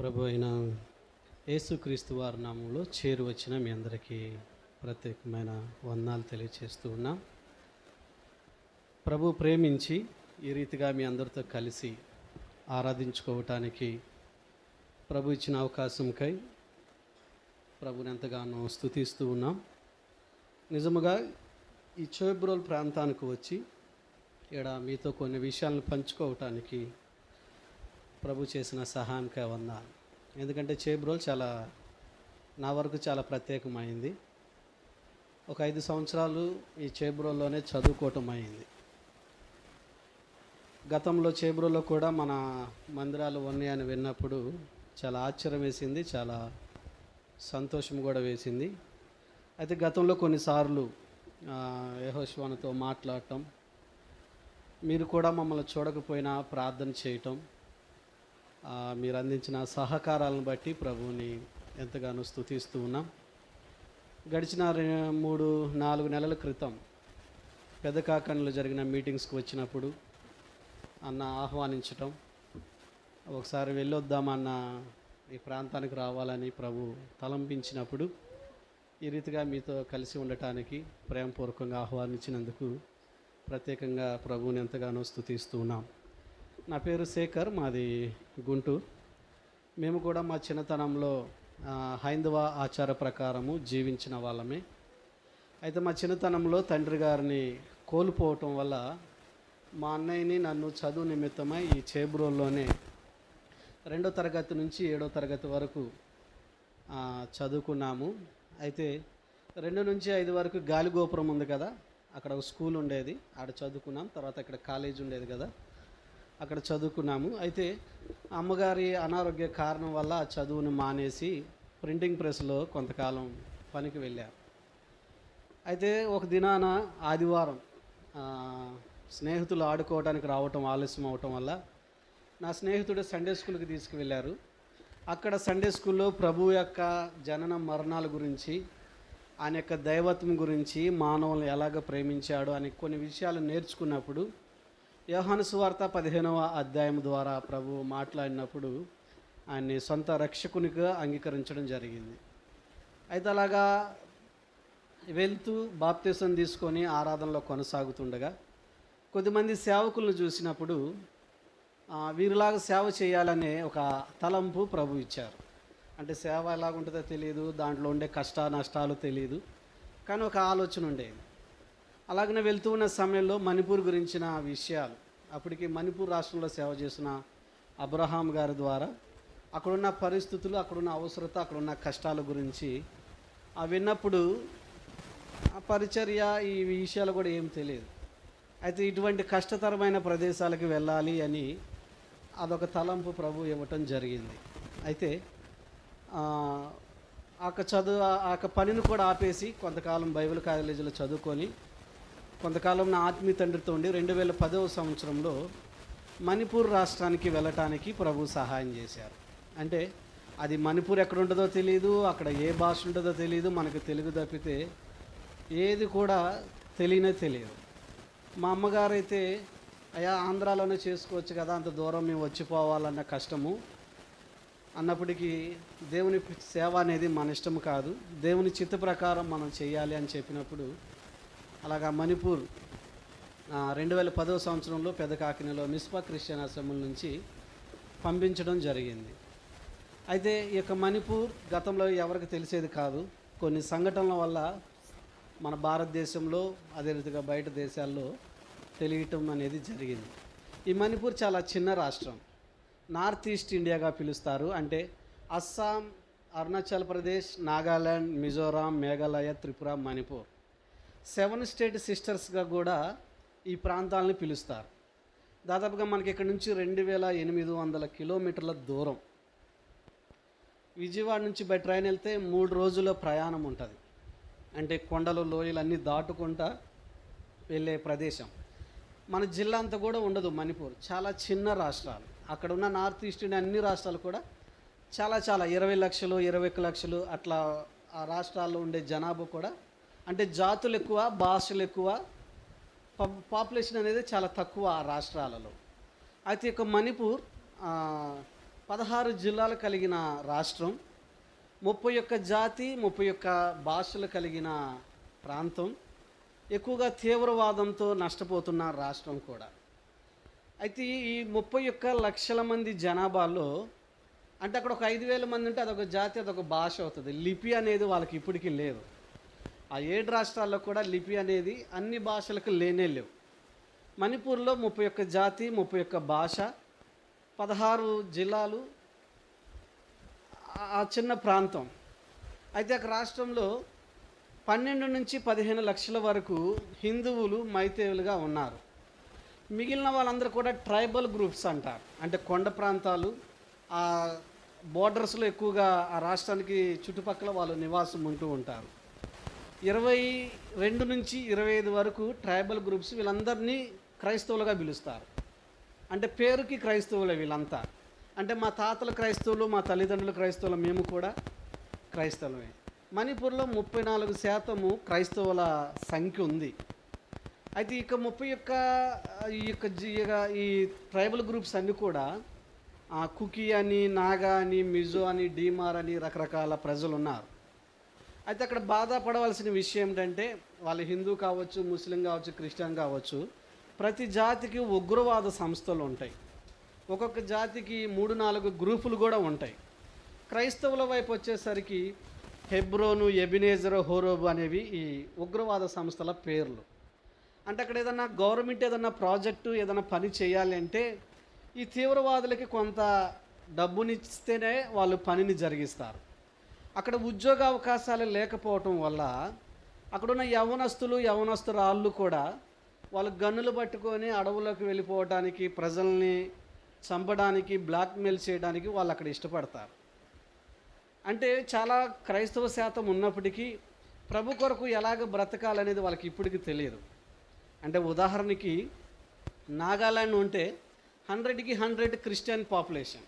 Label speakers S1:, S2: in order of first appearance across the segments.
S1: ప్రభు అయిన యేసుక్రీస్తు వారి నామంలో చేరువచ్చిన మీ అందరికీ ప్రత్యేకమైన వందనాలు తెలియచేస్తూ ఉన్నాం. ప్రభు ప్రేమించి ఈ రీతిగా మీ అందరితో కలిసి ఆరాధించుకోవటానికి ప్రభు ఇచ్చిన అవకాశంకై ప్రభుని ఎంతగానో స్థుతిస్తూ ఉన్నాం. నిజముగా ఈ చోబ్రోల్ ప్రాంతానికి వచ్చి ఇక్కడ మీతో కొన్ని విషయాలను పంచుకోవటానికి ప్రభు చేసిన సహాయంగా వందాను ఎందుకంటే చేబ్రోల్ చాలా నా వరకు చాలా ప్రత్యేకమైంది. ఒక ఐదు సంవత్సరాలు ఈ చేబ్రోల్లోనే చదువుకోవటం అయింది. గతంలో చేబ్రోలో కూడా మన మందిరాలు ఉన్నాయని విన్నప్పుడు చాలా ఆశ్చర్యం వేసింది చాలా సంతోషం కూడా వేసింది. అయితే గతంలో కొన్నిసార్లు యహోశ్వానతో మాట్లాడటం మీరు కూడా మమ్మల్ని చూడకపోయినా ప్రార్థన చేయటం మీరు అందించిన సహకారాలను బట్టి ప్రభువుని ఎంతగానో స్థుతిస్తూ ఉన్నాం. గడిచిన మూడు నాలుగు నెలల క్రితం పెద్ద కాకంలో జరిగిన మీటింగ్స్కి వచ్చినప్పుడు అన్న ఆహ్వానించటం ఒకసారి వెళ్ళొద్దామన్న ఈ ప్రాంతానికి రావాలని ప్రభు తలంపించినప్పుడు ఈ రీతిగా మీతో కలిసి ఉండటానికి ప్రేమపూర్వకంగా ఆహ్వానించినందుకు ప్రత్యేకంగా ప్రభువుని ఎంతగానో స్థుతిస్తూ ఉన్నాం. నా పేరు శేఖర్ మాది గుంటూరు. మేము కూడా మా చిన్నతనంలో హైందవ ఆచార ప్రకారము జీవించిన వాళ్ళమే. అయితే మా చిన్నతనంలో తండ్రి గారిని కోల్పోవటం వల్ల మా అన్నయ్యని నన్ను చదువు నిమిత్తమై ఈ చేబ్రోల్లోనే రెండో తరగతి నుంచి ఏడో తరగతి వరకు చదువుకున్నాము. అయితే రెండు నుంచి ఐదు వరకు గాలిగోపురం ఉంది కదా అక్కడ ఒక స్కూల్ ఉండేది. ఆడ చదువుకున్నాం. తర్వాత ఇక్కడ కాలేజ్ ఉండేది కదా. అక్కడ చదువుకున్నాము. అయితే అమ్మగారి అనారోగ్య కారణం వల్ల ఆ చదువును మానేసి ప్రింటింగ్ ప్రెస్లో కొంతకాలం పనికి వెళ్ళారు అయితే ఒక దినాన ఆదివారం స్నేహితులు ఆడుకోవడానికి రావటం ఆలస్యం అవటం వల్ల నా స్నేహితుడు సండే స్కూల్కి తీసుకువెళ్ళారు. అక్కడ సండే స్కూల్లో ప్రభు యొక్క జనన మరణాల గురించి ఆయన యొక్క దైవత్వం గురించి మానవులను ఎలాగ ప్రేమించాడు అనే కొన్ని విషయాలు నేర్చుకున్నప్పుడు యోహాను సువార్త పదిహేనవ అధ్యాయం ద్వారా ప్రభు మాట్లాడినప్పుడు ఆయన్ని సొంత రక్షకునిగా అంగీకరించడం జరిగింది. అయితే అలాగా వెళ్తూ బాప్తీసం తీసుకొని ఆరాధనలో కొనసాగుతుండగా కొద్దిమంది సేవకులను చూసినప్పుడు వీరిలాగా సేవ చేయాలనే ఒక తలంపు ప్రభు ఇచ్చారు. అంటే సేవ ఎలాగుంటుందో తెలియదు దాంట్లో ఉండే కష్ట నష్టాలు తెలియదు కానీ ఒక ఆలోచన ఉండేది. అలాగనే వెళ్తూ ఉన్న సమయంలో మణిపూర్ గురించిన విషయాలు. అప్పటికి మణిపూర్ రాష్ట్రంలో సేవ చేసిన అబ్రహాం గారి ద్వారా అక్కడున్న పరిస్థితులు అక్కడున్న అవసరత అక్కడున్న కష్టాల గురించి ఆ విన్నప్పుడు ఆ పరిచర్య ఈ విషయాలు కూడా ఏం తెలియదు. అయితే ఇటువంటి కష్టతరమైన ప్రదేశాలకు వెళ్ళాలి అని అదొక తలంపు ప్రభు ఇవ్వటం జరిగింది. అయితే ఆ చదువు ఆ పనిని కూడా ఆపేసి కొంతకాలం బైబిల్ కాలేజీలో చదువుకొని కొంతకాలం నా ఆత్మీయ తండ్రితో ఉండి రెండు వేల పదవ సంవత్సరంలో మణిపూర్ రాష్ట్రానికి వెళ్ళటానికి ప్రభు సహాయం చేశారు. అంటే అది మణిపూర్ ఎక్కడ ఉంటుందో తెలియదు అక్కడ ఏ భాష ఉంటుందో తెలియదు మనకు తెలుగు తప్పితే ఏది కూడా తెలియనే తెలియదు. మా అమ్మగారు అయితే అయ్యా ఆంధ్రాలోనే చేసుకోవచ్చు కదా అంత దూరం మేము వచ్చిపోవాలన్న కష్టము. అన్నప్పటికీ దేవుని సేవ అనేది మన ఇష్టం కాదు. దేవుని చిత్త ప్రకారం మనం చేయాలి అని చెప్పినప్పుడు అలాగా మణిపూర్ రెండు వేల పదవ సంవత్సరంలో పెద్ద కాకినలో మిస్పా క్రిస్టియన్ అసెంబ్లీ నుంచి పంపించడం జరిగింది. అయితే ఈ యొక్క మణిపూర్ గతంలో ఎవరికి తెలిసేది కాదు. కొన్ని సంఘటనల వల్ల మన భారతదేశంలో అదే రీతిగా బయట దేశాల్లో తెలియటం అనేది జరిగింది. ఈ మణిపూర్ చాలా చిన్న రాష్ట్రం. నార్త్ ఈస్ట్ ఇండియాగా పిలుస్తారు. అంటే అస్సాం అరుణాచల్ ప్రదేశ్ నాగాల్యాండ్ మిజోరాం మేఘాలయ త్రిపుర మణిపూర్. సెవెన్ స్టేట్ సిస్టర్స్గా కూడా ఈ ప్రాంతాలని పిలుస్తారు. దాదాపుగా మనకి ఇక్కడ నుంచి రెండు వేల ఎనిమిది వందల కిలోమీటర్ల దూరం. విజయవాడ నుంచి బై ట్రైన్ వెళ్తే మూడు రోజుల ప్రయాణం ఉంటుంది. అంటే కొండలు లోయలు అన్నీ దాటుకుంటా వెళ్ళే ప్రదేశం. మన జిల్లా అంతా కూడా ఉండదు మణిపూర్. చాలా చిన్న రాష్ట్రాలు. అక్కడ ఉన్న నార్త్ ఈస్ట్ ఇండియా అన్ని రాష్ట్రాలు కూడా చాలా చాలా ఇరవై లక్షలు ఇరవై ఒక్క లక్షలు అట్లా ఆ రాష్ట్రాల్లో ఉండే జనాభా కూడా అంటే జాతులు ఎక్కువ భాషలు ఎక్కువ పాపులేషన్ అనేది చాలా తక్కువ ఆ రాష్ట్రాలలో. అయితే ఇక మణిపూర్ పదహారు జిల్లాలు కలిగిన రాష్ట్రం ముప్పై ఒక్క జాతి ముప్పై ఒక్క భాషలు కలిగిన ప్రాంతం ఎక్కువగా తీవ్రవాదంతో నష్టపోతున్న రాష్ట్రం కూడా. అయితే ఈ ముప్పై ఒక్క లక్షల మంది జనాభాలో అంటే అక్కడ ఒక ఐదు వేల మంది ఉంటే అదొక జాతి అదొక భాష అవుతుంది. లిపి అనేది వాళ్ళకి ఇప్పటికీ లేదు. ఆ ఏడు రాష్ట్రాల్లో కూడా లిపి అనేది అన్ని భాషలకు లేనే లేవు. మణిపూర్లో ముప్పై ఒక్క జాతి ముప్పై ఒక్క భాష పదహారు జిల్లాలు ఆ- చిన్న ప్రాంతం. అయితే ఒక రాష్ట్రంలో పన్నెండు నుంచి పదిహేను లక్షల వరకు హిందువులు మైతేవులుగా ఉన్నారు. మిగిలిన వాళ్ళందరూ కూడా ట్రైబల్ గ్రూప్స్ అంటారు. అంటే కొండ ప్రాంతాలు ఆ బోర్డర్స్లో ఎక్కువగా ఆ రాష్ట్రానికి చుట్టుపక్కల వాళ్ళు నివాసం ఉంటూ ఉంటారు. ఇరవై రెండు నుంచి ఇరవై ఐదు వరకు ట్రైబల్ గ్రూప్స్ వీళ్ళందరినీ క్రైస్తవులుగా పిలుస్తారు. అంటే పేరుకి క్రైస్తవులే వీళ్ళంతా. అంటే మా తాతలు క్రైస్తవులు మా తల్లిదండ్రులు క్రైస్తవులు మేము కూడా క్రైస్తవులమే. మణిపూర్లో ముప్పై నాలుగు శాతము క్రైస్తవుల సంఖ్య ఉంది. అయితే ఇక ముప్పై యొక్క ఈ యొక్క ఈ ట్రైబల్ గ్రూప్స్ అన్నీ కూడా కుకీ అని నాగా అని మిజో అని డీమార్ అని రకరకాల ప్రజలు ఉన్నారు అయితే అక్కడ బాధపడవలసిన విషయం ఏంటంటే వాళ్ళు హిందూ కావచ్చు ముస్లిం కావచ్చు క్రిస్టియన్ కావచ్చు ప్రతి జాతికి ఉగ్రవాద సంస్థలు ఉంటాయి. ఒక్కొక్క జాతికి మూడు నాలుగు గ్రూపులు కూడా ఉంటాయి. క్రైస్తవుల వైపు వచ్చేసరికి హెబ్రోను ఎబినేజర్ హోరోబు అనేవి ఈ ఉగ్రవాద సంస్థల పేర్లు. అంటే అక్కడ ఏదన్నా గవర్నమెంట్ ఏదన్నా ప్రాజెక్టు ఏదైనా పని చేయాలి అంటే ఈ తీవ్రవాదులకి కొంత డబ్బునిస్తేనే వాళ్ళు పనిని జరిగిస్తారు. అక్కడ ఉద్యోగ అవకాశాలు లేకపోవటం వల్ల అక్కడున్న యవనస్తులు యవనస్తురాళ్ళు కూడా వాళ్ళు గన్నులు పట్టుకొని అడవులోకి వెళ్ళిపోవడానికి ప్రజల్ని చంపడానికి బ్లాక్మెయిల్ చేయడానికి వాళ్ళు అక్కడ ఇష్టపడతారు. అంటే చాలా క్రైస్తవ శాతం ఉన్నప్పటికీ ప్రభు కొరకు ఎలాగ బ్రతకాలనేది వాళ్ళకి ఇప్పటికి తెలియదు. అంటే ఉదాహరణకి నాగాలాండ్ ఉంటే హండ్రెడ్కి హండ్రెడ్ క్రిస్టియన్ పాపులేషన్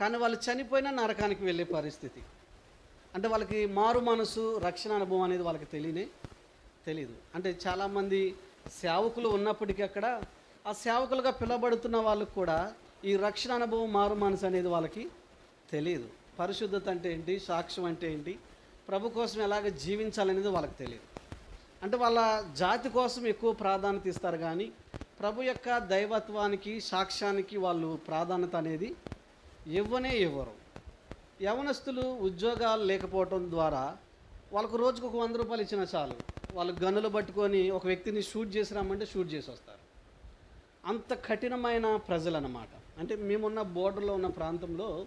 S1: కానీ వాళ్ళు చనిపోయినా నరకానికి వెళ్ళే పరిస్థితి. అంటే వాళ్ళకి మారు మనసు రక్షణ అనుభవం అనేది వాళ్ళకి తెలియనే తెలియదు అంటే చాలామంది సేవకులు ఉన్నప్పటికీ అక్కడ ఆ సేవకులుగా పిలబడుతున్న వాళ్ళకు కూడా ఈ రక్షణ అనుభవం మారు మనసు అనేది వాళ్ళకి తెలియదు పరిశుద్ధత అంటే ఏంటి? సాక్ష్యం అంటే ఏంటి? ప్రభు కోసం ఎలాగ జీవించాలనేది వాళ్ళకి తెలియదు అంటే వాళ్ళ జాతి కోసం ఎక్కువ ప్రాధాన్యత ఇస్తారు కానీ ప్రభు యొక్క దైవత్వానికి సాక్ష్యానికి వాళ్ళు ప్రాధాన్యత అనేది ఇవ్వనే ఇవ్వరు. యవనస్తులు ఉద్యోగాలు లేకపోవడం ద్వారా వాళ్ళకు రోజుకు ఒక వంద రూపాయలు ఇచ్చినా చాలు. వాళ్ళు గన్నులు పట్టుకొని ఒక వ్యక్తిని షూట్ చేసి రమ్మంటే షూట్ చేసి వస్తారు. అంత కఠినమైన ప్రజలు అన్నమాట అంటే మేమున్న బోర్డర్లో ఉన్న ప్రాంతంలో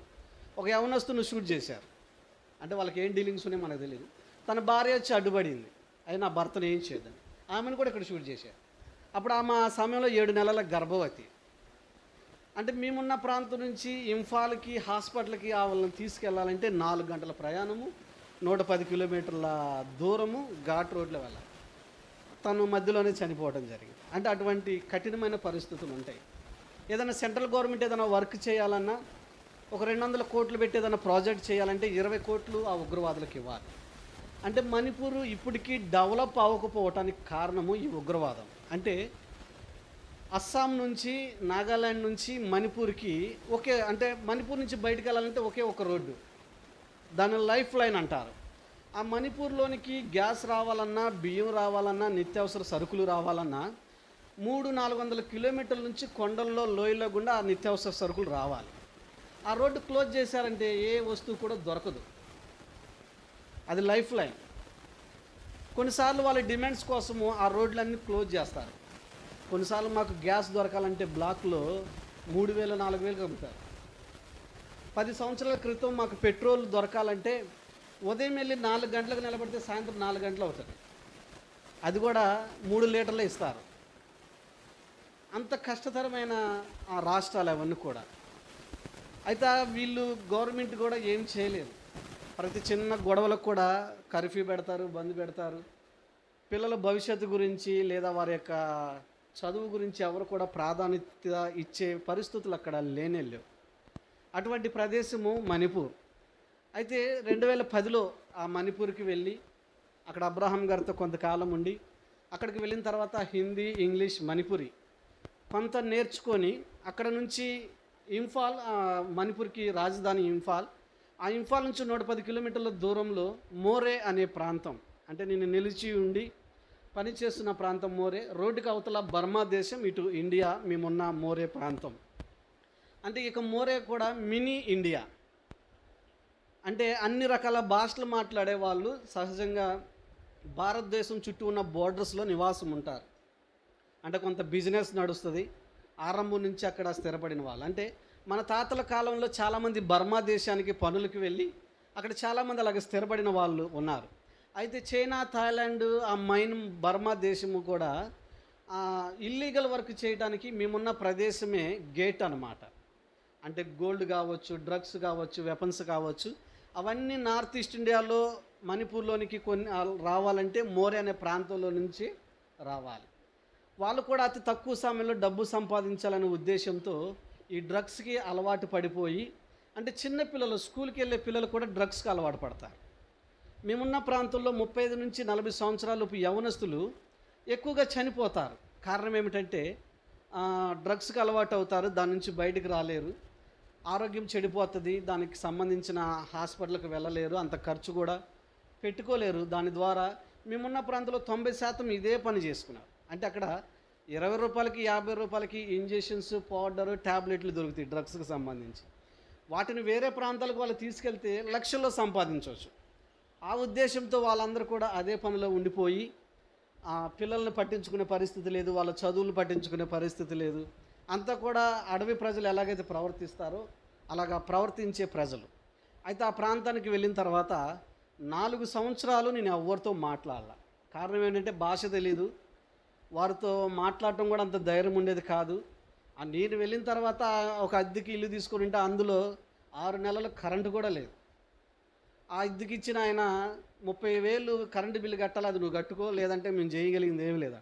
S1: ఒక యవనస్తును షూట్ చేశారు. అంటే వాళ్ళకి ఏం డీలింగ్స్ ఉన్నాయో మనకు తెలియదు తన భార్య వచ్చి అడ్డుపడింది. అది నా భర్తను ఏం చేయదని ఆమెను కూడా ఇక్కడ షూట్ చేశారు. అప్పుడు ఆమె ఆ సమయంలో ఏడు నెలల గర్భవతి. అంటే మేమున్న ప్రాంతం నుంచి ఇంఫాల్కి హాస్పిటల్కి ఆ వాళ్ళని తీసుకెళ్ళాలంటే నాలుగు గంటల ప్రయాణము నూట పది కిలోమీటర్ల దూరము ఘాట్ రోడ్లో వెళ్ళాలి తను మధ్యలోనే చనిపోవడం జరిగింది. అంటే అటువంటి కఠినమైన పరిస్థితులు ఉంటాయి. ఏదైనా సెంట్రల్ గవర్నమెంట్ ఏదైనా వర్క్ చేయాలన్నా ఒక రెండు వందల కోట్లు పెట్టి ఏదైనా ప్రాజెక్ట్ చేయాలంటే ఇరవై కోట్లు ఆ ఉగ్రవాదులకు ఇవ్వాలి. అంటే మణిపూర్ ఇప్పటికీ డెవలప్ అవ్వకపోవటానికి కారణము ఈ ఉగ్రవాదం. అంటే అస్సాం నుంచి నాగాలాండ్ నుంచి మణిపూర్కి ఒకే అంటే మణిపూర్ నుంచి బయటకు వెళ్ళాలంటే ఒకే ఒక రోడ్డు. దాని లైఫ్ లైన్ అంటారు. ఆ మణిపూర్లోనికి గ్యాస్ రావాలన్నా బియ్యం రావాలన్నా నిత్యావసర సరుకులు రావాలన్నా మూడు నాలుగు వందల కిలోమీటర్ల నుంచి కొండల్లో లోయల్లో గుండా ఆ నిత్యావసర సరుకులు రావాలి. ఆ రోడ్డు క్లోజ్ చేశారంటే ఏ వస్తువు కూడా దొరకదు. అది లైఫ్ లైన్. కొన్నిసార్లు వాళ్ళ డిమాండ్స్ కోసము ఆ రోడ్లన్నీ క్లోజ్ చేస్తారు. కొన్నిసార్లు మాకు గ్యాస్ దొరకాలంటే బ్లాక్లో మూడు వేలు నాలుగు వేలు అమ్ముతారు. పది సంవత్సరాల క్రితం మాకు పెట్రోల్ దొరకాలంటే ఉదయం వెళ్ళి నాలుగు గంటలకు నిలబడితే సాయంత్రం నాలుగు గంటలు అవుతుంది. అది కూడా మూడు లీటర్లు ఇస్తారు. అంత కష్టతరమైన ఆ రాష్ట్రాలు అవన్నీ కూడా. అయితే వీళ్ళు గవర్నమెంట్ కూడా ఏం చేయలేదు. ప్రతి చిన్న గొడవలకు కూడా కర్ఫ్యూ పెడతారు బంద్ పెడతారు. పిల్లల భవిష్యత్తు గురించి లేదా వారి యొక్క చదువు గురించి ఎవరు కూడా ప్రాధాన్యత ఇచ్చే పరిస్థితులు అక్కడ లేనేలేవు అటువంటి ప్రదేశము మణిపూర్. అయితే రెండు వేల పదిలో ఆ మణిపూర్కి వెళ్ళి అక్కడ అబ్రహాం గారితో కొంతకాలం ఉండి అక్కడికి వెళ్ళిన తర్వాత హిందీ ఇంగ్లీష్ మణిపురి కొంత నేర్చుకొని అక్కడ నుంచి ఇంఫాల్ మణిపూర్కి రాజధాని ఇంఫాల్. ఆ ఇంఫాల్ నుంచి నూట పది కిలోమీటర్ల దూరంలో మోరే అనే ప్రాంతం అంటే నేను నిలిచి ఉండి పనిచేస్తున్న ప్రాంతం మోరే రోడ్డుకి అవతల బర్మా దేశం ఇటు ఇండియా మేమున్న మోరే ప్రాంతం. అంటే ఇక మోరే కూడా మినీ ఇండియా. అంటే అన్ని రకాల భాషలు మాట్లాడే వాళ్ళు సహజంగా భారతదేశం చుట్టూ ఉన్న బోర్డర్స్లో నివాసం ఉంటారు. అంటే కొంత బిజినెస్ నడుస్తుంది ఆరంభం నుంచి అక్కడ స్థిరపడిన వాళ్ళు. అంటే మన తాతల కాలంలో చాలామంది బర్మా దేశానికి పనులకు వెళ్ళి అక్కడ చాలామంది అలాగే స్థిరపడిన వాళ్ళు ఉన్నారు. అయితే చైనా థాయిలాండ్ ఆ మైన్ బర్మా దేశము కూడా ఇల్లీగల్ వర్క్ చేయడానికి మేమున్న ప్రదేశమే గేట్ అన్నమాట. అంటే గోల్డ్ కావచ్చు డ్రగ్స్ కావచ్చు వెపన్స్ కావచ్చు అవన్నీ నార్త్ ఈస్ట్ ఇండియాలో మణిపూర్లోనికి కొన్ని రావాలంటే మోరే అనే ప్రాంతంలో నుంచి రావాలి. వాళ్ళు కూడా అతి తక్కువ సమయంలో డబ్బు సంపాదించాలనే ఉద్దేశంతో ఈ డ్రగ్స్కి అలవాటు పడిపోయి అంటే చిన్న పిల్లలు స్కూల్కి వెళ్ళే పిల్లలు కూడా డ్రగ్స్కి అలవాటు పడతారు. మేమున్న ప్రాంతంలో ముప్పై ఐదు నుంచి నలభై సంవత్సరాలలోపు యవనస్తులు ఎక్కువగా చనిపోతారు. కారణం ఏమిటంటే డ్రగ్స్కి అలవాటు అవుతారు దాని నుంచి బయటికి రాలేరు ఆరోగ్యం చెడిపోతుంది దానికి సంబంధించిన హాస్పిటల్కి వెళ్ళలేరు అంత ఖర్చు కూడా పెట్టుకోలేరు. దాని ద్వారా మేమున్న ప్రాంతంలో తొంభై శాతం ఇదే పని చేసుకున్నారు. అంటే అక్కడ ఇరవై రూపాయలకి యాభై రూపాయలకి ఇంజెక్షన్స్ పౌడర్ ట్యాబ్లెట్లు దొరుకుతాయి డ్రగ్స్కి సంబంధించి. వాటిని వేరే ప్రాంతాలకు వాళ్ళు తీసుకెళ్తే లక్షల్లో సంపాదించవచ్చు. ఆ ఉద్దేశంతో వాళ్ళందరూ కూడా అదే పనిలో ఉండిపోయి ఆ పిల్లల్ని పట్టించుకునే పరిస్థితి లేదు వాళ్ళ చదువులు పట్టించుకునే పరిస్థితి లేదు. అంతా కూడా అడవి ప్రజలు ఎలాగైతే ప్రవర్తిస్తారో అలాగా ప్రవర్తించే ప్రజలు. అయితే ఆ ప్రాంతానికి వెళ్ళిన తర్వాత నాలుగు సంవత్సరాలు నేను ఎవరితో మాట్లాడాల. కారణం ఏంటంటే భాష తెలీదు. వారితో మాట్లాడటం కూడా అంత ధైర్యం ఉండేది కాదు. నేను వెళ్ళిన తర్వాత ఒక అద్దెకి ఇల్లు తీసుకుని ఉంటే అందులో ఆరు నెలలు కరెంటు కూడా లేదు. ఆ అద్దెకి ఇచ్చిన ఆయన ముప్పై వేలు కరెంటు బిల్లు కట్టాలి అది నువ్వు కట్టుకో లేదంటే మేము చేయగలిగింది ఏమీ లేదా?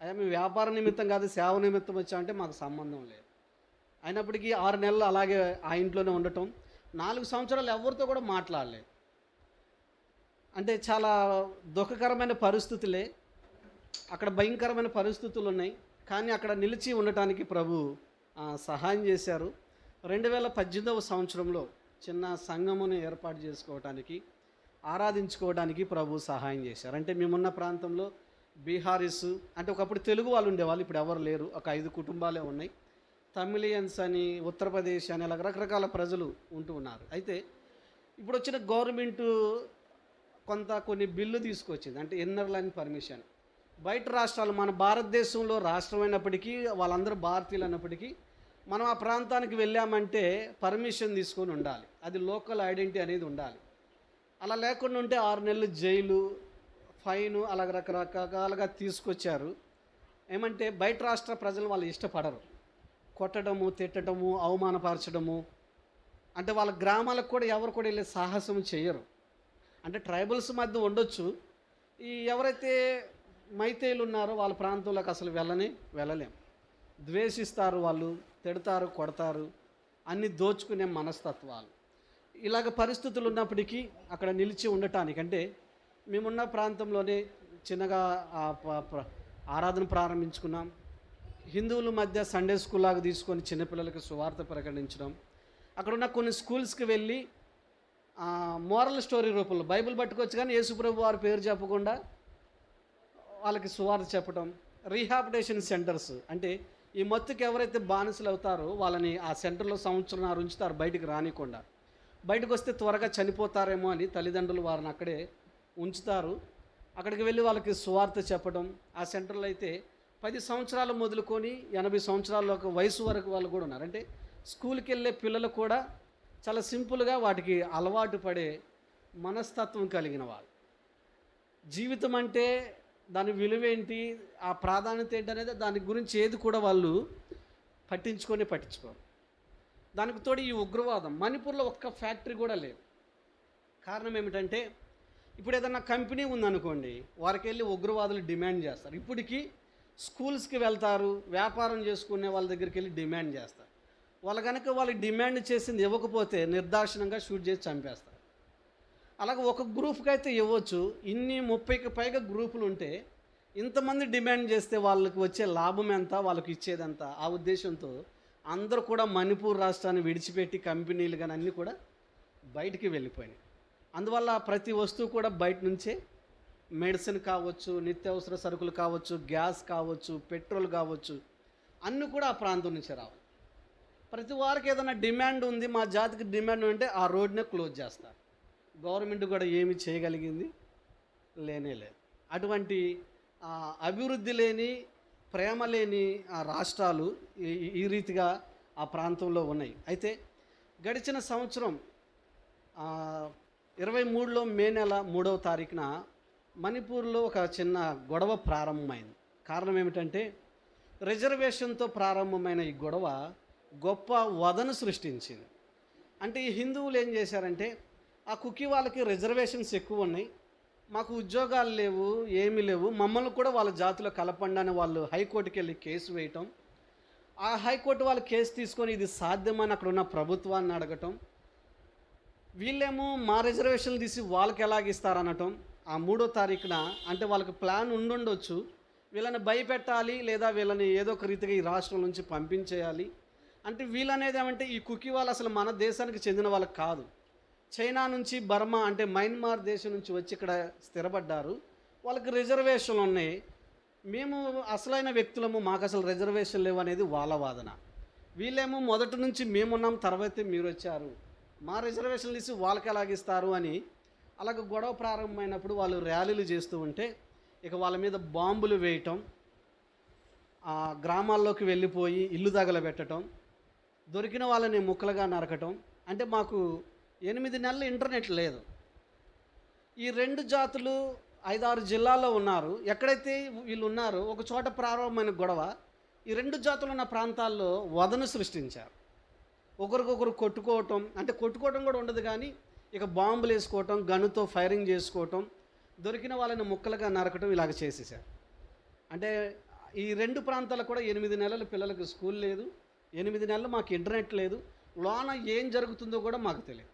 S1: అయ్యా మేము వ్యాపార నిమిత్తం కాదు సేవ నిమిత్తం వచ్చామంటే మాకు సంబంధం లేదు. అయినప్పటికీ ఆరు నెలలు అలాగే ఆ ఇంట్లోనే ఉండటం. నాలుగు సంవత్సరాలు ఎవరితో కూడా మాట్లాడలేదు. అంటే చాలా దుఃఖకరమైన పరిస్థితులే. అక్కడ భయంకరమైన పరిస్థితులు ఉన్నాయి. కానీ అక్కడ నిలిచి ఉండటానికి ప్రభు సహాయం చేశారు. రెండు వేల పద్దెనిమిదవ సంవత్సరంలో చిన్న సంఘమును ఏర్పాటు చేసుకోవడానికి ఆరాధించుకోవడానికి ప్రభు సహాయం చేశారు. అంటే మేమున్న ప్రాంతంలో బీహారీస్ అంటే ఒకప్పుడు తెలుగు వాళ్ళు ఉండేవాళ్ళు ఇప్పుడు ఎవరు లేరు. ఒక ఐదు కుటుంబాలే ఉన్నాయి. తమిళియన్స్ అని ఉత్తరప్రదేశ్ అని అలా రకరకాల ప్రజలు ఉంటూ ఉన్నారు. అయితే ఇప్పుడు వచ్చిన గవర్నమెంట్ కొంత కొన్ని బిల్లు తీసుకొచ్చింది. అంటే ఇన్నర్ లైన్ పర్మిషన్. బయట రాష్ట్రాలు మన భారతదేశంలో రాష్ట్రమైనప్పటికీ వాళ్ళందరూ భారతీయులు అన్నప్పటికీ మనం ఆ ప్రాంతానికి వెళ్ళామంటే పర్మిషన్ తీసుకొని ఉండాలి. అది లోకల్ ఐడెంటిటీ అనేది ఉండాలి. అలా లేకుండా ఉంటే ఆరు నెలలు జైలు ఫైన్ అలా రకరకాలుగా తీసుకొచ్చారు. ఏమంటే బయట రాష్ట్ర ప్రజలు వాళ్ళు ఇష్టపడరు. కొట్టడము తిట్టడము అవమానపరచడము. అంటే వాళ్ళ గ్రామాలకు కూడా ఎవరు కూడా వెళ్ళే సాహసం చేయరు అంటే ట్రైబల్స్ మధ్య ఉండొచ్చు. ఈ ఎవరైతే మైతేలు ఉన్నారో వాళ్ళ ప్రాంతంలోకి అసలు వెళ్ళని వెళ్ళలేం. ద్వేషిస్తారు వాళ్ళు తిడతారు కొడతారు. అన్ని దోచుకునే మనస్తత్వాలు. ఇలాగ పరిస్థితులు ఉన్నప్పటికీ అక్కడ నిలిచి ఉండటానికి అంటే మేమున్న ప్రాంతంలోనే చిన్నగా ఆరాధన ప్రారంభించుకున్నాం. హిందువుల మధ్య సండే స్కూల్ లాగా తీసుకొని చిన్నపిల్లలకి సువార్త ప్రకటించడం. అక్కడున్న కొన్ని స్కూల్స్కి వెళ్ళి మోరల్ స్టోరీ రూపంలో బైబిల్ పట్టుకొచ్చి కానీ యేసుప్రభు వారి పేరు చెప్పకుండా వాళ్ళకి సువార్త చెప్పడం రీహాబిటేషన్ సెంటర్స్ అంటే ఈ మత్తుకు ఎవరైతే బానిసలు అవుతారో వాళ్ళని ఆ సెంటర్లో సంవత్సరం ఉంచుతారు బయటికి రానికుండా. బయటకు వస్తే త్వరగా చనిపోతారేమో అని తల్లిదండ్రులు వారిని అక్కడే ఉంచుతారు. అక్కడికి వెళ్ళి వాళ్ళకి సువార్త చెప్పడం ఆ సెంటర్లో అయితే పది సంవత్సరాలు మొదలుకొని ఎనభై సంవత్సరాల వయసు వరకు వాళ్ళు కూడా ఉన్నారు. అంటే స్కూల్కి వెళ్ళే పిల్లలు కూడా చాలా సింపుల్గా వాటికి అలవాటు పడే మనస్తత్వం కలిగిన వాళ్ళు. జీవితం అంటే దాని విలువేంటి ఆ ప్రాధాన్యత ఏంటి అనేది దాని గురించి ఏది కూడా వాళ్ళు పట్టించుకొని పట్టించుకోరు. దానికి తోడు ఈ ఉగ్రవాదం. మణిపూర్లో ఒక్క ఫ్యాక్టరీ కూడా లేవు కారణం ఏమిటంటే ఇప్పుడు ఏదన్నా కంపెనీ ఉందనుకోండి వారికి వెళ్ళి ఉగ్రవాదులు డిమాండ్ చేస్తారు. ఇప్పటికీ స్కూల్స్కి వెళ్తారు వ్యాపారం చేసుకునే వాళ్ళ దగ్గరికి వెళ్ళి డిమాండ్ చేస్తారు. వాళ్ళు కనుక వాళ్ళకి డిమాండ్ చేసింది ఇవ్వకపోతే నిర్దాక్షిణంగా షూట్ చేసి చంపేస్తారు. అలాగే ఒక గ్రూప్కి అయితే ఇవ్వచ్చు. ఇన్ని ముప్పైకి పైగా గ్రూపులు ఉంటే ఇంతమంది డిమాండ్ చేస్తే వాళ్ళకి వచ్చే లాభం ఎంత వాళ్ళకి ఇచ్చేది ఎంత ఆ ఉద్దేశంతో అందరూ కూడా మణిపూర్ రాష్ట్రాన్ని విడిచిపెట్టి కంపెనీలు కానీ అన్నీ కూడా బయటికి వెళ్ళిపోయినాయి. అందువల్ల ప్రతి వస్తువు కూడా బయట నుంచే మెడిసిన్ కావచ్చు నిత్యావసర సరుకులు కావచ్చు గ్యాస్ కావచ్చు పెట్రోల్ కావచ్చు అన్నీ కూడా ఆ ప్రాంతం నుంచే రావాలి ప్రతి వారికి ఏదైనా డిమాండ్ ఉంది మా జాతికి డిమాండ్ ఉంటే ఆ రోడ్నే క్లోజ్ చేస్తారు. గవర్నమెంట్ కూడా ఏమి చేయగలిగింది? లేనే లేదు. అటువంటి అభివృద్ధి లేని ప్రేమ లేని ఆ రాష్ట్రాలు ఈ- రీతిగా ఆ ప్రాంతంలో ఉన్నాయి. అయితే గడిచిన సంవత్సరం ఇరవై మూడులో మే నెల మూడవ తారీఖున మణిపూర్లో ఒక చిన్న గొడవ ప్రారంభమైంది. కారణం ఏమిటంటే రిజర్వేషన్తో ప్రారంభమైన ఈ గొడవ గొప్ప వదను సృష్టించింది. అంటే ఈ హిందువులు ఏం చేశారంటే ఆ కుకీ వాళ్ళకి రిజర్వేషన్స్ ఎక్కువ ఉన్నాయి. మాకు ఉద్యోగాలు లేవు ఏమీ లేవు. మమ్మల్ని కూడా వాళ్ళ జాతిలో కలపండి అని వాళ్ళు హైకోర్టుకి వెళ్ళి కేసు వేయటం. ఆ హైకోర్టు వాళ్ళు కేసు తీసుకొని ఇది సాధ్యమని అక్కడ ఉన్న ప్రభుత్వాన్ని అడగటం. వీళ్ళేమో మా రిజర్వేషన్లు తీసి వాళ్ళకి ఎలాగిస్తారనటం ఆ మూడో తారీఖున అంటే వాళ్ళకి ప్లాన్ ఉండుండొచ్చు. వీళ్ళని భయపెట్టాలి లేదా వీళ్ళని ఏదో ఒక రీతిగా ఈ రాష్ట్రం నుంచి పంపించేయాలి. అంటే వీళ్ళనేది ఏమంటే ఈ కుకీ వాళ్ళు అసలు మన దేశానికి చెందిన వాళ్ళకి కాదు. చైనా నుంచి బర్మా అంటే మయన్మార్ దేశం నుంచి వచ్చి ఇక్కడ స్థిరపడ్డారు. వాళ్ళకి రిజర్వేషన్లు ఉన్నాయి. మేము అసలైన వ్యక్తులము మాకు అసలు రిజర్వేషన్ లేవు అనేది వాళ్ళ వాదన. వీళ్ళేమో మొదటి నుంచి మేమున్నాం తర్వాతే మీరు వచ్చారు మా రిజర్వేషన్లు ఇచ్చి వాళ్ళకి ఎలాగిస్తారు అని అలాగ గొడవ ప్రారంభమైనప్పుడు వాళ్ళు ర్యాలీలు చేస్తూ ఉంటే ఇక వాళ్ళ మీద బాంబులు వేయటం ఆ గ్రామాల్లోకి వెళ్ళిపోయి ఇల్లు తగలబెట్టడం దొరికిన వాళ్ళని ముక్కలుగా నరకటం అంటే మాకు ఎనిమిది నెలలు ఇంటర్నెట్ లేదు. ఈ రెండు జాతులు ఐదారు జిల్లాల్లో ఉన్నారు. ఎక్కడైతే వీళ్ళు ఉన్నారో ఒక చోట ప్రారంభమైన గొడవ ఈ రెండు జాతులు ఉన్న ప్రాంతాల్లో వదను సృష్టించారు. ఒకరికొకరు కొట్టుకోవటం అంటే కొట్టుకోవటం కూడా ఉండదు కానీ ఇక బాంబులు వేసుకోవటం గన్నుతో ఫైరింగ్ చేసుకోవటం దొరికిన వాళ్ళని ముక్కలుగా నరకటం ఇలాగ చేసేసారు అంటే ఈ రెండు ప్రాంతాలకు కూడా ఎనిమిది నెలలు పిల్లలకు స్కూల్ లేదు ఎనిమిది నెలలు మాకు ఇంటర్నెట్ లేదు. లోన ఏం జరుగుతుందో కూడా మాకు తెలియదు.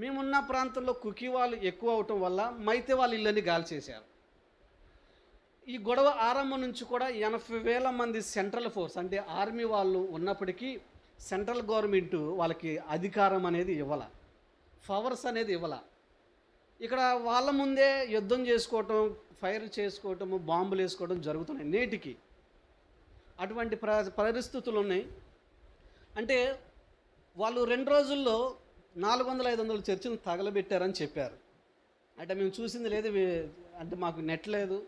S1: మేమున్న ప్రాంతంలో కుకీ వాళ్ళు ఎక్కువ అవటం వల్ల మైతే వాళ్ళ ఇళ్ళని గాలి చేశారు. ఈ గొడవ ఆరంభం నుంచి కూడా ఎనభై వేల మంది సెంట్రల్ ఫోర్స్ అంటే ఆర్మీ వాళ్ళు ఉన్నప్పటికీ సెంట్రల్ గవర్నమెంట్ వాళ్ళకి అధికారం అనేది ఇవ్వాల పవర్స్ అనేది ఇవ్వాల. ఇక్కడ వాళ్ళ ముందే యుద్ధం చేసుకోవటం ఫైర్ చేసుకోవటము బాంబులు వేసుకోవడం జరుగుతున్నాయి నేటికి. అటువంటి ప్ర పరిస్థితులు ఉన్నాయి. అంటే వాళ్ళు రెండు రోజుల్లో నాలుగు వందల ఐదు వందల చర్చిని తగలబెట్టారని చెప్పారు. అంటే మేము చూసింది లేదు అంటే మాకు నెట్ లేదు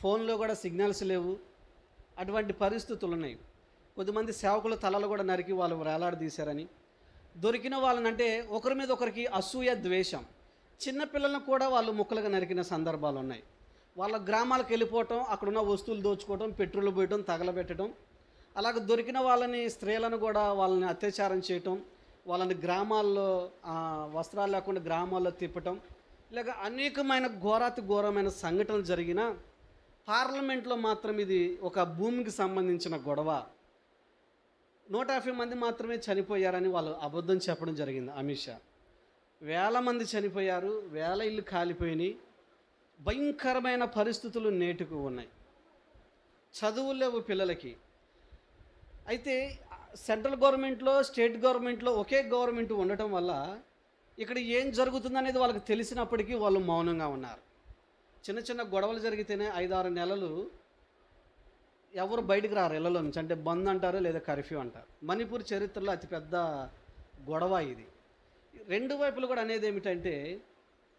S1: ఫోన్లో కూడా సిగ్నల్స్ లేవు అటువంటి పరిస్థితులు ఉన్నాయి. కొద్దిమంది సేవకుల తలలు కూడా నరికి వాళ్ళు వేలాడదీశారని దొరికిన వాళ్ళని అంటే ఒకరి మీద ఒకరికి అసూయ ద్వేషం. చిన్నపిల్లలను కూడా వాళ్ళు ముక్కలుగా నరికిన సందర్భాలు ఉన్నాయి. వాళ్ళ గ్రామాలకు వెళ్ళిపోవటం అక్కడున్న వస్తువులు దోచుకోవటం పెట్రోల్ పోయటం తగలబెట్టడం అలాగే దొరికిన వాళ్ళని స్త్రీలను కూడా వాళ్ళని అత్యాచారం చేయటం వాళ్ళని గ్రామాల్లో వస్త్రాలు లేకుండా గ్రామాల్లో తిప్పటం ఇలాగ అనేకమైన ఘోరాతి ఘోరమైన సంఘటనలు జరిగిన పార్లమెంట్లో మాత్రం ఇది ఒక భూమికి సంబంధించిన గొడవ. నూట యాభై మంది మాత్రమే చనిపోయారని వాళ్ళు అబద్ధం చెప్పడం జరిగింది అమిత్ షా. వేల మంది చనిపోయారు వేల ఇల్లు కాలిపోయినాయి భయంకరమైన పరిస్థితులు నేటికి ఉన్నాయి. చదువులేవు లేవు పిల్లలకి. అయితే సెంట్రల్ గవర్నమెంట్లో స్టేట్ గవర్నమెంట్లో ఒకే గవర్నమెంట్ ఉండటం వల్ల ఇక్కడ ఏం జరుగుతుందనేది వాళ్ళకి తెలిసినప్పటికీ వాళ్ళు మౌనంగా ఉన్నారు. చిన్న చిన్న గొడవలు జరిగితేనే ఐదారు నెలలు ఎవరు బయటికి రారు ఇళ్ళలో నుంచి. అంటే బంద్ అంటారు లేదా కర్ఫ్యూ అంటారు. మణిపూర్ చరిత్రలో అతిపెద్ద గొడవ ఇది. రెండు వైపులు కూడా అనేది ఏమిటంటే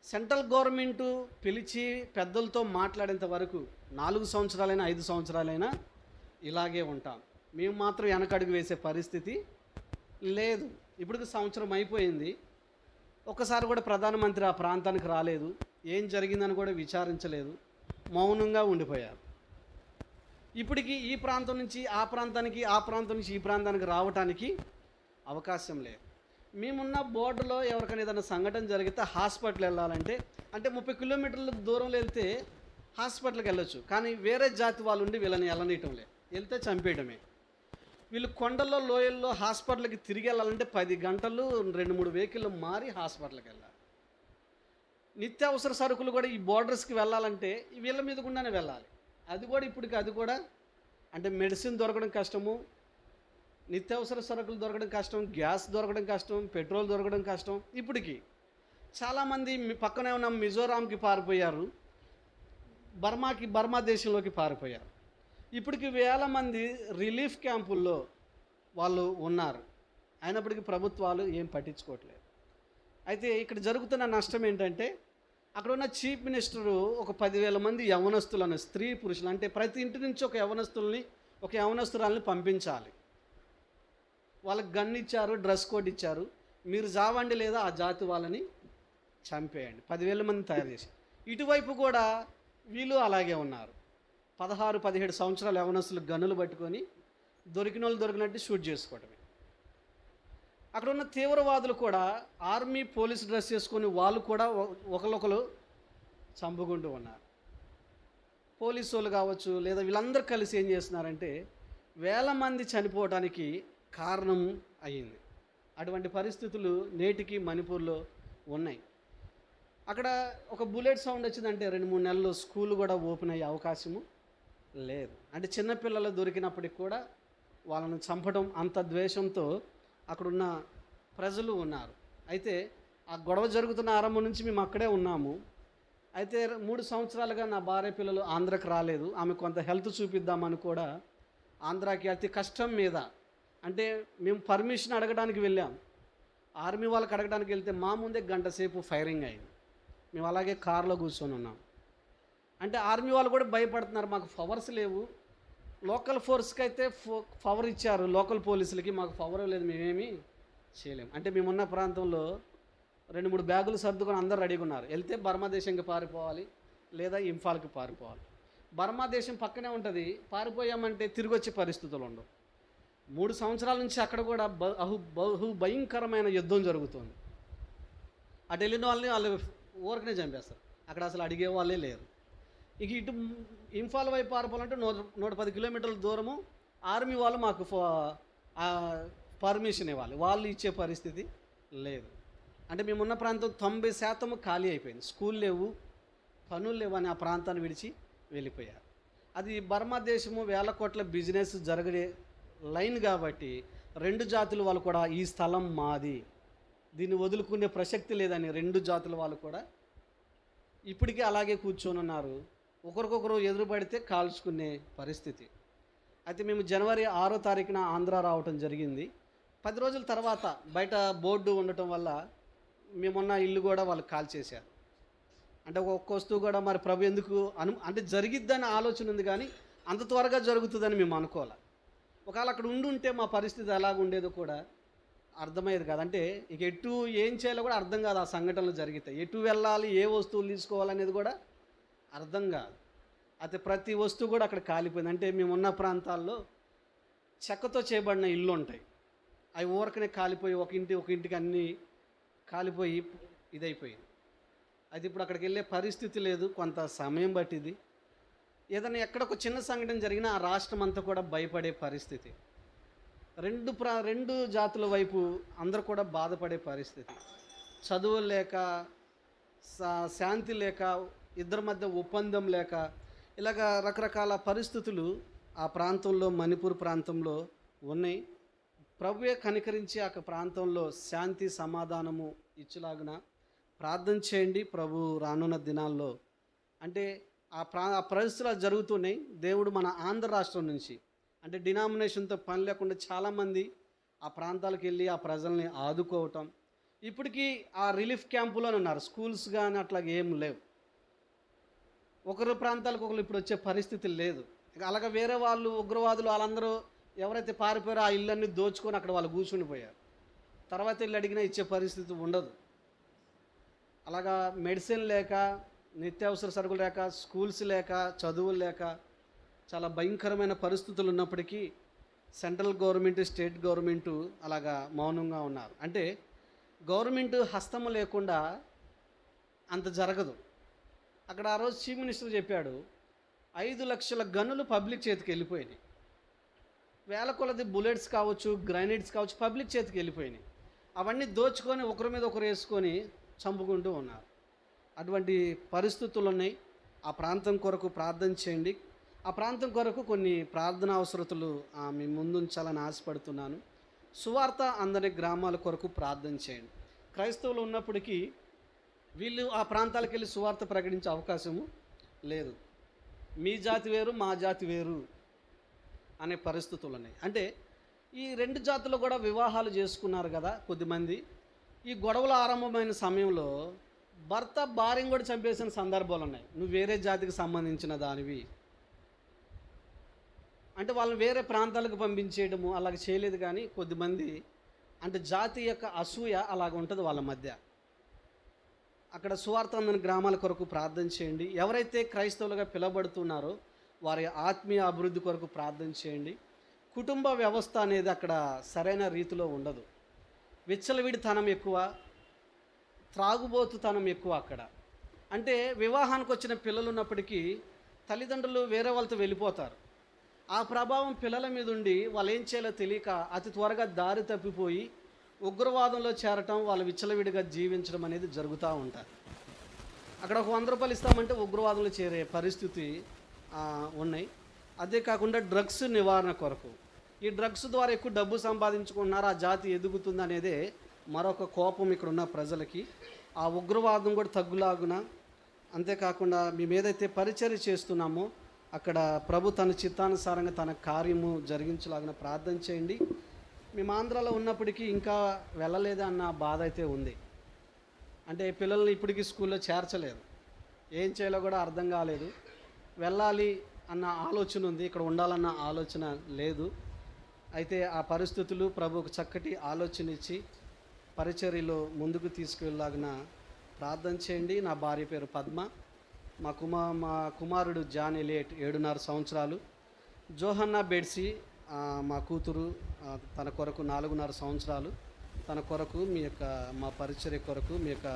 S1: సెంట్రల్ గవర్నమెంట్ పిలిచి పెద్దలతో మాట్లాడేంత వరకు నాలుగు సంవత్సరాలైనా ఐదు సంవత్సరాలైనా ఇలాగే ఉంటాం. మేము మాత్రం వెనకడుగు వేసే పరిస్థితి లేదు. ఇప్పటికి సంవత్సరం అయిపోయింది. ఒక్కసారి కూడా ప్రధానమంత్రి ఆ ప్రాంతానికి రాలేదు. ఏం జరిగిందని కూడా విచారించలేదు. మౌనంగా ఉండిపోయారు. ఇప్పటికి ఈ ప్రాంతం నుంచి ఆ ప్రాంతానికి ఆ ప్రాంతం నుంచి ఈ ప్రాంతానికి రావటానికి అవకాశం లేదు. మేమున్న బోర్డులో ఎవరికైనా ఏదైనా సంఘటన జరిగితే హాస్పిటల్ వెళ్ళాలంటే అంటే ముప్పై కిలోమీటర్ల దూరంలో వెళ్తే హాస్పిటల్కి వెళ్ళొచ్చు. కానీ వేరే జాతి వాళ్ళు ఉండి వీళ్ళని వెళ్ళనీయటం లేదు. వెళ్తే చంపేయటమే. వీళ్ళు కొండల్లో లోయల్లో హాస్పిటల్కి తిరిగి వెళ్ళాలంటే పది గంటలు రెండు మూడు వెహికల్ మారి హాస్పిటల్కి వెళ్ళాలి. నిత్యావసర సరుకులు కూడా ఈ బోర్డర్స్కి వెళ్ళాలంటే వీళ్ళ మీద గుండానే వెళ్ళాలి. అది కూడా ఇప్పటికి అది కూడా అంటే మెడిసిన్ దొరకడం కష్టము నిత్యావసర సరుకులు దొరకడం కష్టం గ్యాస్ దొరకడం కష్టం పెట్రోల్ దొరకడం కష్టం ఇప్పటికి. చాలామంది పక్కనే ఉన్న మిజోరాంకి పారిపోయారు బర్మాకి బర్మా దేశంలోకి పారిపోయారు. ఇప్పటికి వేల మంది రిలీఫ్ క్యాంపుల్లో వాళ్ళు ఉన్నారు. అయినప్పటికీ ప్రభుత్వాలు ఏం పట్టించుకోవట్లేదు. అయితే ఇక్కడ జరుగుతున్న నష్టం ఏంటంటే అక్కడ ఉన్న చీఫ్ మినిస్టరు ఒక పదివేల మంది యవనస్తులను స్త్రీ పురుషులు అంటే ప్రతి ఇంటి నుంచి ఒక యవనస్తుల్ని ఒక యవనస్తురాల్ని పంపించాలి. వాళ్ళకి గన్ ఇచ్చారు డ్రెస్ కోడ్ ఇచ్చారు. మీరు జావండి లేదా ఆ జాతి వాళ్ళని చంపేయండి. పదివేల మంది తయారు చేసి ఇటువైపు కూడా వీళ్ళు అలాగే ఉన్నారు. పదహారు పదిహేడు సంవత్సరాల యవనస్తులు గన్నులు పట్టుకొని దొరికిన వాళ్ళు దొరికినట్టు షూట్ చేసుకోవటమే. అక్కడ ఉన్న తీవ్రవాదులు కూడా ఆర్మీ పోలీస్ డ్రెస్ చేసుకొని వాళ్ళు కూడా ఒకరికొకరు చంపుకుంటూ ఉన్నారు. పోలీసు వాళ్ళు కావచ్చు లేదా వీళ్ళందరూ కలిసి ఏం చేస్తున్నారంటే వేల మంది చనిపోవడానికి కారణం అయ్యింది. అటువంటి పరిస్థితులు నేటికి మణిపూర్లో ఉన్నాయి. అక్కడ ఒక బుల్లెట్ సౌండ్ వచ్చిందంటే రెండు మూడు నెలలు స్కూల్ కూడా ఓపెన్ అయ్యే అవకాశము లేదు. అంటే చిన్నపిల్లలు దొరికినప్పటికి కూడా వాళ్ళని చంపడం అంత ద్వేషంతో అక్కడున్న ప్రజలు ఉన్నారు. అయితే ఆ గొడవ జరుగుతున్న ఆరంభం నుంచి మేము అక్కడే ఉన్నాము. అయితే మూడు సంవత్సరాలుగా నా భార్య పిల్లలు ఆంధ్రాకి రాలేదు. ఆమె కొంత హెల్త్ చూపిద్దామని కూడా ఆంధ్రాకి అతి కష్టం మీద అంటే మేము పర్మిషన్ అడగడానికి వెళ్ళాం. ఆర్మీ వాళ్ళకి అడగడానికి వెళ్తే మా ముందే గంట సేపు ఫైరింగ్ అయింది. మేము అలాగే కార్లో కూర్చొని ఉన్నాం. అంటే ఆర్మీ వాళ్ళు కూడా భయపడుతున్నారు. మాకు పవర్స్ లేవు. లోకల్ ఫోర్స్కి అయితే ఫో పవర్ ఇచ్చారు. లోకల్ పోలీసులకి మాకు పవర్ లేదు. మేమేమి చేయలేం. అంటే మేమున్న ప్రాంతంలో రెండు మూడు బ్యాగులు సర్దుకొని అందరు రెడీగా ఉన్నారు. వెళ్తే బర్మా దేశంకి పారిపోవాలి. లేదా ఇంఫాల్కి పారిపోవాలి. బర్మా దేశం పక్కనే ఉంటుంది. పారిపోయామంటే తిరిగి వచ్చే పరిస్థితులు ఉండవు. మూడు సంవత్సరాల నుంచి అక్కడ కూడా బహు బహు భయంకరమైన యుద్ధం జరుగుతుంది. అటు వెళ్ళిన వాళ్ళని వాళ్ళు ఊరకనే చంపేస్తారు. అక్కడ అసలు అడిగే వాళ్ళే లేరు. ఇక ఇటు ఇంఫాల్ వైపు పారిపోవాలంటే నూట నూట పది కిలోమీటర్ల దూరము ఆర్మీ వాళ్ళు మాకు పర్మిషన్ ఇవ్వాలి. వాళ్ళు ఇచ్చే పరిస్థితి లేదు. అంటే మేమున్న ప్రాంతం తొంభై శాతం ఖాళీ అయిపోయింది. స్కూల్ లేవు పనులు లేవు అని ఆ ప్రాంతాన్ని విడిచి వెళ్ళిపోయారు. అది బర్మా దేశము వేల కోట్ల బిజినెస్ జరగడే లైన్ కాబట్టి రెండు జాతులు వాళ్ళు కూడా ఈ స్థలం మాది. దీన్ని వదులుకునే ప్రసక్తి లేదని రెండు జాతుల వాళ్ళు కూడా ఇప్పటికీ అలాగే కూర్చొని ఉన్నారు ఒకరికొకరు ఎదురుపడితే కాల్చుకునే పరిస్థితి. అయితే మేము జనవరి ఆరో తారీఖున ఆంధ్ర రావటం జరిగింది. పది రోజుల తర్వాత బయట బోర్డు ఉండటం వల్ల మేమున్న ఇల్లు కూడా వాళ్ళు కాల్ చేశారు అంటే ఒక్క వస్తువు కూడా మరి ప్రభు ఎందుకు అను అంటే జరిగిద్దని ఆలోచన ఉంది కానీ అంత త్వరగా జరుగుతుందని మేము అనుకోవాలి. ఒకవేళ అక్కడ ఉండి ఉంటే మా పరిస్థితి ఎలాగ ఉండేదో కూడా అర్థమయ్యేది కాదు. అంటే ఇక ఎటు ఏం చేయాలో కూడా అర్థం కాదు ఆ సంఘటనలు జరిగితే. ఎటు వెళ్ళాలి ఏ వస్తువులు తీసుకోవాలనేది కూడా అర్థం కాదు. అయితే ప్రతి వస్తువు కూడా అక్కడ కాలిపోయింది. అంటే మేము ఉన్న ప్రాంతాల్లో చెక్కతో చేయబడిన ఇల్లు ఉంటాయి. అవి ఊరకనే కాలిపోయి ఒక ఇంటి ఒక ఇంటికి అన్నీ కాలిపోయి ఇదైపోయింది. అది ఇప్పుడు అక్కడికి వెళ్ళే పరిస్థితి లేదు. కొంత సమయం బట్టిది ఏదైనా ఎక్కడ ఒక చిన్న సంఘటన జరిగినా ఆ రాష్ట్రం అంతా కూడా భయపడే పరిస్థితి. రెండు ప్రా రెండు జాతుల వైపు అందరూ కూడా బాధపడే పరిస్థితి. చదువు లేక శాంతి లేక ఇద్దరి మధ్య ఒప్పందం లేక ఇలాగ రకరకాల పరిస్థితులు ఆ ప్రాంతంలో మణిపూర్ ప్రాంతంలో ఉన్నాయి. ప్రభువే కనికరించి ఆ ప్రాంతంలో శాంతి సమాధానము ఇచ్చులాగున ప్రార్థన చేయండి ప్రభు రానున్న దినాల్లో. అంటే ఆ ప్రా ఆ పరిస్థితులు జరుగుతున్నాయి. దేవుడు మన ఆంధ్ర రాష్ట్రం నుంచి అంటే డినామినేషన్తో పని లేకుండా చాలామంది ఆ ప్రాంతాలకు వెళ్ళి ఆ ప్రజల్ని ఆదుకోవటం. ఇప్పటికీ ఆ రిలీఫ్ క్యాంపులోనే ఉన్నారు. స్కూల్స్ కానీ అట్లా ఏం లేవు. ఒకరు ప్రాంతాలకు ఒకరు ఇప్పుడు వచ్చే పరిస్థితి లేదు. ఇక వేరే వాళ్ళు ఉగ్రవాదులు వాళ్ళందరూ ఎవరైతే పారిపోయారో ఆ ఇళ్ళన్నీ దోచుకొని అక్కడ వాళ్ళు కూర్చుని పోయారు. తర్వాత ఇల్లు అడిగినా ఇచ్చే పరిస్థితి ఉండదు. అలాగా మెడిసిన్ లేక నిత్యావసర సరుకులు లేక స్కూల్స్ లేక చదువులు లేక చాలా భయంకరమైన పరిస్థితులు ఉన్నప్పటికీ సెంట్రల్ గవర్నమెంట్ స్టేట్ గవర్నమెంట్ అలాగా మౌనంగా ఉన్నారు. అంటే గవర్నమెంట్ హస్తము లేకుండా అంత జరగదు. అక్కడ ఆ రోజు చీఫ్ మినిస్టర్ చెప్పాడు ఐదు లక్షల గన్నులు పబ్లిక్ చేతికి వెళ్ళిపోయినాయి. వేల కొలది బుల్లెట్స్ కావచ్చు గ్రైనేడ్స్ కావచ్చు పబ్లిక్ చేతికి వెళ్ళిపోయినాయి. అవన్నీ దోచుకొని ఒకరి మీద ఒకరు వేసుకొని చంపుకుంటూ ఉన్నారు. అటువంటి పరిస్థితులు ఉన్నాయి. ఆ ప్రాంతం కొరకు ప్రార్థన చేయండి. ఆ ప్రాంతం కొరకు కొన్ని ప్రార్థన అవసరతలు మీ ముందుంచాలని ఆశపడుతున్నాను. సువార్త అందరి గ్రామాల కొరకు ప్రార్థన చేయండి. క్రైస్తవులు ఉన్నప్పటికీ వీళ్ళు ఆ ప్రాంతాలకు వెళ్ళి సువార్త ప్రకటించే అవకాశము లేదు. మీ జాతి వేరు మా జాతి వేరు అనే పరిస్థితులు ఉన్నాయి. అంటే ఈ రెండు జాతులు కూడా వివాహాలు చేసుకున్నారు కదా కొద్దిమంది. ఈ గొడవలు ఆరంభమైన సమయంలో భర్త భార్యను కూడా చంపేసిన సందర్భాలు ఉన్నాయి. నువ్వు వేరే జాతికి సంబంధించిన దానివి. అంటే వాళ్ళని వేరే ప్రాంతాలకు పంపించేయడము అలాగ చేయలేదు కానీ కొద్దిమంది అంటే జాతి యొక్క అసూయ అలాగ ఉంటుంది వాళ్ళ మధ్య. అక్కడ సువార్త గ్రామాల కొరకు ప్రార్థన చేయండి. ఎవరైతే క్రైస్తవులుగా పిలబడుతున్నారో వారి ఆత్మీయ అభివృద్ధి కొరకు ప్రార్థన చేయండి. కుటుంబ వ్యవస్థ అనేది అక్కడ సరైన రీతిలో ఉండదు. విచ్చలవిడితనం ఎక్కువ త్రాగుబోతుతనం ఎక్కువ అక్కడ. అంటే వివాహానికి వచ్చిన పిల్లలు ఉన్నప్పటికీ తల్లిదండ్రులు వేరే వాళ్ళతో వెళ్ళిపోతారు. ఆ ప్రభావం పిల్లల మీద ఉండి వాళ్ళు ఏం చేయాలో తెలియక అతి త్వరగా దారి తప్పిపోయి ఉగ్రవాదంలో చేరటం వాళ్ళు విచ్చలవిడిగా జీవించడం అనేది జరుగుతూ ఉంటారు. అక్కడ ఒక వంద రూపాయలు ఇస్తామంటే ఉగ్రవాదంలో చేరే పరిస్థితి ఉన్నాయి. అదే కాకుండా డ్రగ్స్ నివారణ కొరకు. ఈ డ్రగ్స్ ద్వారా ఎక్కువ డబ్బు సంపాదించుకున్నారు ఆ జాతి ఎదుగుతుంది అనేదే మరొక కోపం ఇక్కడ ఉన్న ప్రజలకి. ఆ ఉగ్రవాదం కూడా తగ్గులాగున అంతేకాకుండా మేము ఏదైతే పరిచర్య చేస్తున్నామో అక్కడ ప్రభు తన చిత్తానుసారంగా తన కార్యము జరిగించలాగిన ప్రార్థన చేయండి. మేము ఆంధ్రాలో ఉన్నప్పటికీ ఇంకా వెళ్ళలేదు అన్న బాధ అయితే ఉంది. అంటే పిల్లల్ని ఇప్పటికీ స్కూల్లో చేర్చలేదు. ఏం చేయాలో కూడా అర్థం కాలేదు. వెళ్ళాలి అన్న ఆలోచన ఉంది. ఇక్కడ ఉండాలన్న ఆలోచన లేదు. అయితే ఆ పరిస్థితులు ప్రభుకు చక్కటి ఆలోచన ఇచ్చి పరిచర్యలో ముందుకు తీసుకువెళ్ళాగిన ప్రార్థన చేయండి. నా భార్య పేరు పద్మ. మా కుమా మా కుమారుడు జాన్ ఎలియట్ ఏడున్నర సంవత్సరాలు. జోహన్నా బెడ్సీ మా కూతురు తన కొరకు నాలుగున్నర సంవత్సరాలు. తన కొరకు మీ యొక్క మా పరిచర్య కొరకు మీ యొక్క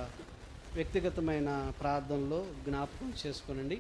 S1: వ్యక్తిగతమైన ప్రార్థనలో జ్ఞాపకం చేసుకోనండి.